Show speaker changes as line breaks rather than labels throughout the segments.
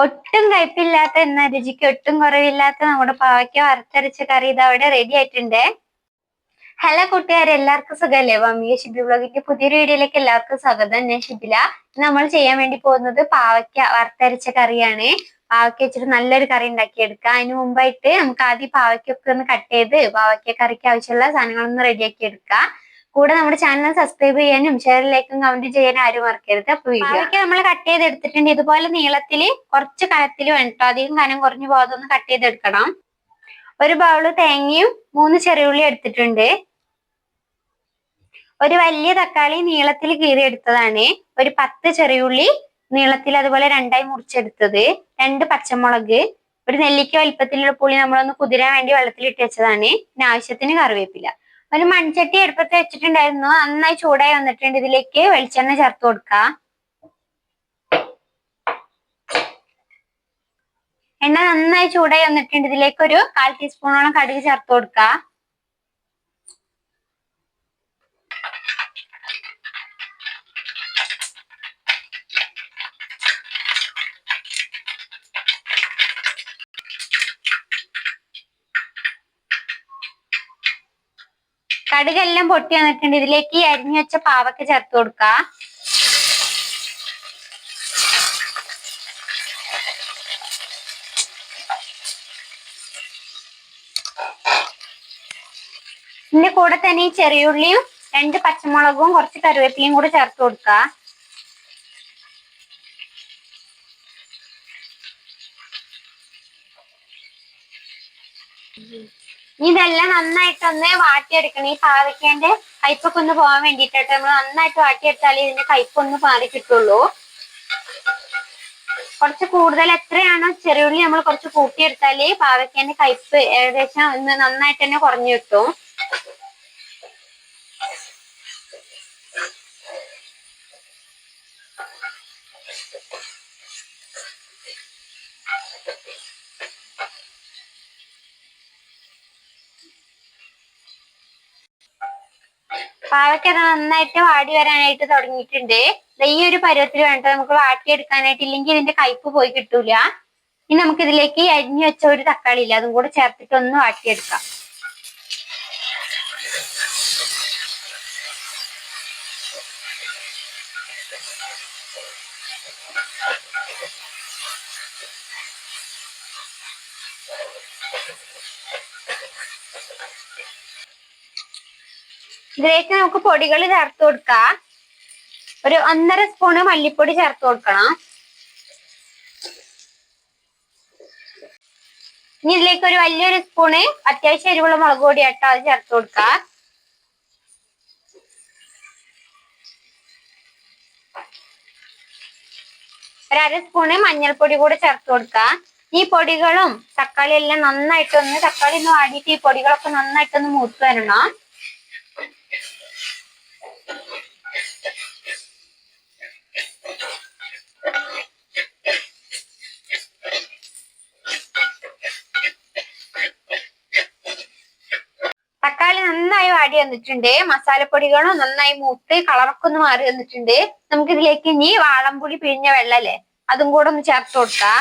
ഒട്ടും കയ്പില്ലാത്ത എന്നാ രുചിക്ക് ഒട്ടും കുറവില്ലാത്ത നമ്മുടെ പാവയ്ക്ക വറുത്തരച്ച കറി ഇത് അവിടെ റെഡി ആയിട്ടുണ്ട്. ഹലോ കൂട്ടുകാരെ എല്ലാവർക്കും സുഖമല്ലേ? മമ്മിയ ഷിബി ബ്ലോഗിന്റെ പുതിയൊരു വീഡിയോയിലേക്ക് എല്ലാവർക്കും സ്വാഗതം. ഞാൻ ഷിബില നമ്മൾ ചെയ്യാൻ വേണ്ടി പോകുന്നത് പാവയ്ക്ക വറുത്തരച്ച കറിയാണ്. പാവയ്ക്ക വെച്ചിട്ട് നല്ലൊരു കറി ഉണ്ടാക്കിയെടുക്കാം. അതിന് മുമ്പായിട്ട് നമുക്ക് ആദ്യം പാവയ്ക്കൊക്കെ ഒന്ന് കട്ട് ചെയ്ത് പാവയ്ക്ക കറിക്ക് ആവശ്യമുള്ള സാധനങ്ങളൊന്ന് റെഡിയാക്കി എടുക്കാം. കൂടെ നമ്മുടെ ചാനൽ സബ്സ്ക്രൈബ് ചെയ്യാനും ഷെയർ ലൈക്കും കമന്റ് ചെയ്യാനും ആരും മറക്കരുത്. അപ്പൊ വീഡിയോ നമ്മൾ കട്ട് ചെയ്ത് എടുത്തിട്ടുണ്ട് ഇതുപോലെ നീളത്തിൽ കുറച്ച് കനത്തിൽ വേണ്ടോ അധികം കനം കുറഞ്ഞു പോകാതൊന്ന് കട്ട് ചെയ്തെടുക്കണം. ഒരു ബൗൾ തേങ്ങയും മൂന്ന് ചെറിയുള്ളി എടുത്തിട്ടുണ്ട്. ഒരു വലിയ തക്കാളി നീളത്തിൽ കീറി എടുത്തതാണ് ഒരു പത്ത് ചെറിയുള്ളി നീളത്തിൽ അതുപോലെ രണ്ടായി മുറിച്ചെടുത്തത്. രണ്ട് പച്ചമുളക് ഒരു നെല്ലിക്ക വലിപ്പത്തിലുള്ള പുളി നമ്മളൊന്ന് കുതിരാൻ വേണ്ടി വെള്ളത്തിൽ ഇട്ട് വെച്ചതാണ്. പിന്നെ ആവശ്യത്തിന് കറിവേപ്പില. ഒരു മൺചട്ടി അടുപ്പത്ത് വെച്ചിട്ടുണ്ടായിരുന്നു. നന്നായി ചൂടായി വന്നിട്ടുണ്ട്. ഇതിലേക്ക് വെളിച്ചെണ്ണ ചേർത്ത് കൊടുക്ക. എണ്ണ നന്നായി ചൂടായി വന്നിട്ടുണ്ട്. ഇതിലേക്ക് ഒരു കാൽ ടീസ്പൂണോളം കടുക് ചേർത്ത് കൊടുക്ക. കടുകെല്ലാം പൊട്ടി വന്നിട്ടുണ്ട്. ഇതിലേക്ക് ഈ അരിഞ്ഞു വെച്ച പാവക്ക ചേർത്ത് കൊടുക്ക. ഇതിന്റെ കൂടെ തന്നെ ഈ ചെറിയുള്ളിയും രണ്ട് പച്ചമുളകും കുറച്ച് കറിവേപ്പിലയും കൂടെ ചേർത്ത് കൊടുക്ക. ഇതെല്ലാം നന്നായിട്ടൊന്ന് വാട്ടിയെടുക്കണം. ഈ പാവയ്ക്കേന്റെ കയ്പൊക്കെ ഒന്ന് പോകാൻ വേണ്ടിട്ടോ നമ്മൾ നന്നായിട്ട് വാട്ടിയെടുത്താലേ ഇതിന്റെ കയ്പൊന്ന് മാറി കിട്ടുള്ളൂ. കുറച്ച് കൂടുതൽ എത്രയാണോ ചെറിയുള്ളി നമ്മൾ കുറച്ച് കൂട്ടിയെടുത്താൽ പാവയ്ക്കേന്റെ കയ്പ് ഏകദേശം ഒന്ന് നന്നായിട്ട് തന്നെ കുറഞ്ഞു കിട്ടും. പാവയ്ക്ക നന്നായിട്ട് വാടി വരാനായിട്ട് തുടങ്ങിയിട്ടുണ്ട്. ഈ ഒരു പരുവത്തിൽ വേണ്ട നമുക്ക് വാട്ടിയെടുക്കാനായിട്ട് ഇല്ലെങ്കിൽ ഇതിന്റെ കയ്പ് പോയി കിട്ടൂല. ഇനി നമുക്ക് ഇതിലേക്ക് അരിഞ്ഞു വെച്ച ഒരു തക്കാളി ഇല്ല അതും കൂടെ ചേർത്തിട്ട് ഒന്ന് വാട്ടിയെടുക്കാം ഇതിലേക്ക് നമുക്ക് പൊടികൾ ചേർത്ത് കൊടുക്കാം. ഒരു ഒന്നര സ്പൂണ് മല്ലിപ്പൊടി ചേർത്ത് കൊടുക്കണം. ഇനി ഇതിലേക്ക് ഒരു വലിയൊരു സ്പൂണ് അത്യാവശ്യം എരിവുള്ള മുളക് പൊടി ആട്ടോ അത് ചേർത്ത് കൊടുക്കാം. ഒരര സ്പൂണ് മഞ്ഞൾപ്പൊടി കൂടെ ചേർത്ത് കൊടുക്കാം. ഈ പൊടികളും തക്കാളി എല്ലാം നന്നായിട്ടൊന്ന് തക്കാളി ഒന്ന് വാടിയിട്ട് ഈ പൊടികളൊക്കെ നന്നായിട്ടൊന്ന് മൂത്ത് വരണം. തക്കാളി നന്നായി വാടി വന്നിട്ടുണ്ട്. മസാലപ്പൊടികളും നന്നായി മൂത്ത് കളറൊക്കെ ഒന്ന് മാറി വന്നിട്ടുണ്ട്. നമുക്കിതിലേക്ക് ഇനി വാളംപുളി പിഴിഞ്ഞ വെള്ളല്ലേ അതും കൂടെ ഒന്ന് ചേർത്ത് കൊടുക്കാം.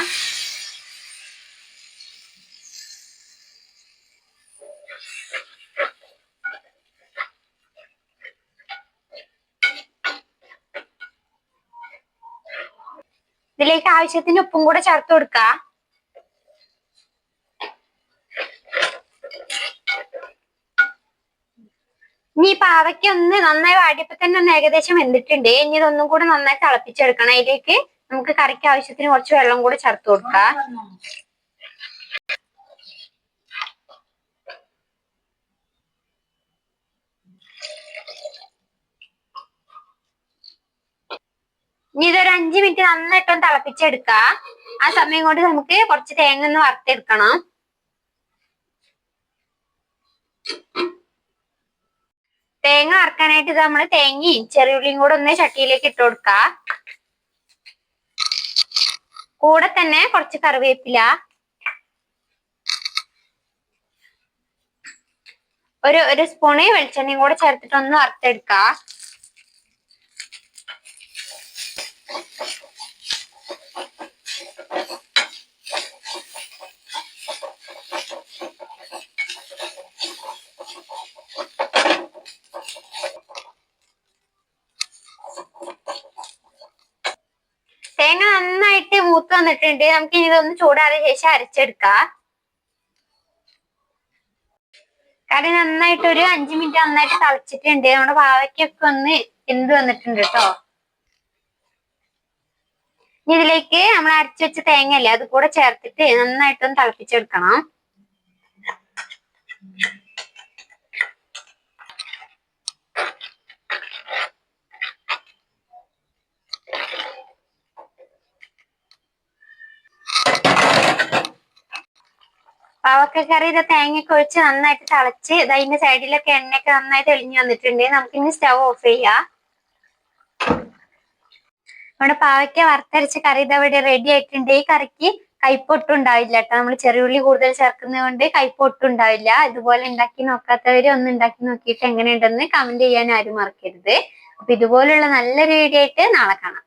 ഇതിലേക്ക് ആവശ്യത്തിന് ഉപ്പും കൂടെ ചേർത്ത് കൊടുക്കുക ഇനി ഈ പാവയ്ക്ക് ഒന്ന് നന്നായി വാടിയപ്പോ തന്നെ ഒന്ന് ഏകദേശം വെന്തിട്ടുണ്ട്. ഇനി ഇതൊന്നും കൂടെ നന്നായി തിളപ്പിച്ചെടുക്കണം. അതിലേക്ക് നമുക്ക് കറിക്ക് ആവശ്യത്തിന് കുറച്ച് വെള്ളം കൂടെ ചേർത്ത് കൊടുക്കാം. ഇനി ഇതൊരു അഞ്ചു മിനിറ്റ് നന്നായിട്ടൊന്ന് തിളപ്പിച്ചെടുക്കാം. ആ സമയം കൊണ്ട് നമുക്ക് കുറച്ച് തേങ്ങ ഒന്ന് വറുത്തെടുക്കണം. തേങ്ങ വറുക്കാനായിട്ട് ഇത് നമ്മൾ തേങ്ങയും ചെറിയുള്ളിയും കൂടെ ഒന്ന് ചട്ടിയിലേക്ക് ഇട്ട് കൊടുക്ക. കൂടെ തന്നെ കുറച്ച് കറിവേപ്പില. ഒരു ഒരു സ്പൂണ് വെളിച്ചെണ്ണയും കൂടെ ചേർത്തിട്ട് ഒന്ന് വറുത്തെടുക്ക. മൂത്ത് വന്നിട്ടുണ്ട്. നമുക്ക് ഇനി ഇതൊന്ന് ചൂടാറിയ ശേഷം അരച്ചെടുക്കാം. കറി നന്നായിട്ട് ഒരു അഞ്ചു മിനിറ്റ് നന്നായിട്ട് തളിച്ചിട്ടുണ്ട്. നമ്മുടെ പാവയ്ക്കൊക്കെ ഒന്ന് എന്ത് വന്നിട്ടുണ്ട് കേട്ടോ. ഇതിലേക്ക് നമ്മൾ അരച്ചു വെച്ച തേങ്ങയല്ലേ അത് കൂടെ ചേർത്തിട്ട് നന്നായിട്ടൊന്ന് തിളപ്പിച്ചെടുക്കണം. പാവക്കക്കറി ഇത് തേങ്ങയൊക്കെ ഒഴിച്ച് നന്നായിട്ട് തിളച്ച് അതിന്റെ സൈഡിലൊക്കെ എണ്ണയൊക്കെ നന്നായി തെളിഞ്ഞു വന്നിട്ടുണ്ട്. നമുക്ക് ഇനി സ്റ്റവ് ഓഫ് ചെയ്യാം. നമ്മുടെ പാവയ്ക്ക വറുത്തരച്ച കറി ഇത് അവിടെ റെഡി ആയിട്ടുണ്ട്. ഈ കറിക്ക് കൈപ്പൊട്ടും ഉണ്ടാവില്ല കേട്ടോ. നമ്മൾ ചെറിയുള്ളി കൂടുതൽ ചേർക്കുന്നത് കൊണ്ട് കൈപ്പൊട്ടും ഉണ്ടാവില്ല. ഇതുപോലെ ഉണ്ടാക്കി നോക്കാത്തവര് ഒന്ന് ഉണ്ടാക്കി നോക്കിയിട്ട് എങ്ങനെയുണ്ടെന്ന് കമന്റ് ചെയ്യാൻ ആരും മറക്കരുത്. അപ്പൊ ഇതുപോലുള്ള നല്ലൊരു വീഡിയോ ആയിട്ട് നാളെ കാണാം.